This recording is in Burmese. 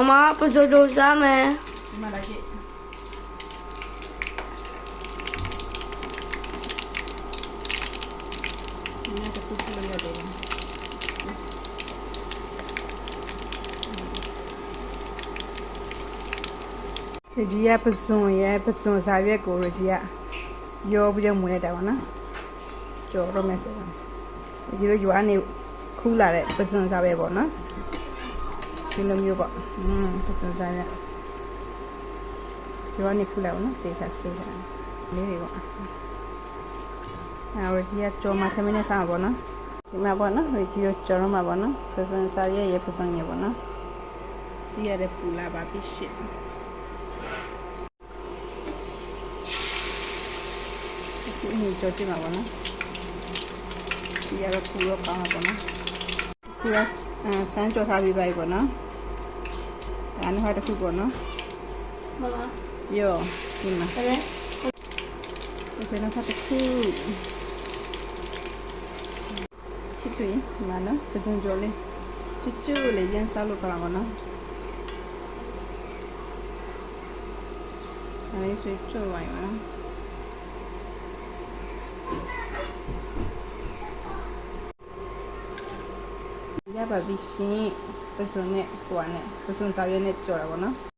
မမပစိုးတို့စားမယ်ဒီမှာလိုက်ကြည့်ဒီနေ့တစ်ခုခုလေးရတယ်ဒီကြီးကပစွန်ရဲ့ပစွန်စာရွက်ကိုရကြီးကရောပြီးတော့မွေးလိုက်တာပါနော်ကြော်တော့မယ်ဆိုတော့ဒီလိုရွာနေခူးလာတဲ့ပစွန်စာပဲပေါ့နော် ဒီလိုမျိုးပေါ့อืมပစွန်စာရွက်ရွာနေခူးလာပါနော်တေချာဆေးတာလေးတွေပေါ့အဲရကြီးကကြော်မှသမင်းနဲ့စားမှာပေါ့နော်ဒီမှာပေါ့နော်ရကြီးရောကြော်တော့မှာပေါ့နော်ပစွန်စာရွက်ရဲ့ပစွန်ရဲ့ပေါ့နော်စီရတဲ့ပူလာပါပြီရှစ်ဒီအင်းကြောကြည့်မှာပါနော်ဒီရတော့ပူတော့ကောင်းတာပေါ့နော်ဒီက အဲစမ်းကြောထားပြီးပါပြီပေါ့နော်ဒါနဲ့ဟာတစ်ခုပေါ့နော်မမယောဒီမှာအဲ့ဒါဒီစမ်းဟာတစ်ခုချစ်တူရင်ဒီမှာနော်ပစုံကြောလေးချူချူလေးရန်စားလို့ကောင်းပါနော်အဲ့ဒီဆွေးချိုးပါရောနော် ရပါပြီရှင်ပစုံနဲ့ဟိုကနဲ့ပစုံစာရွက်နဲ့ကြော်တာပေါ့နော်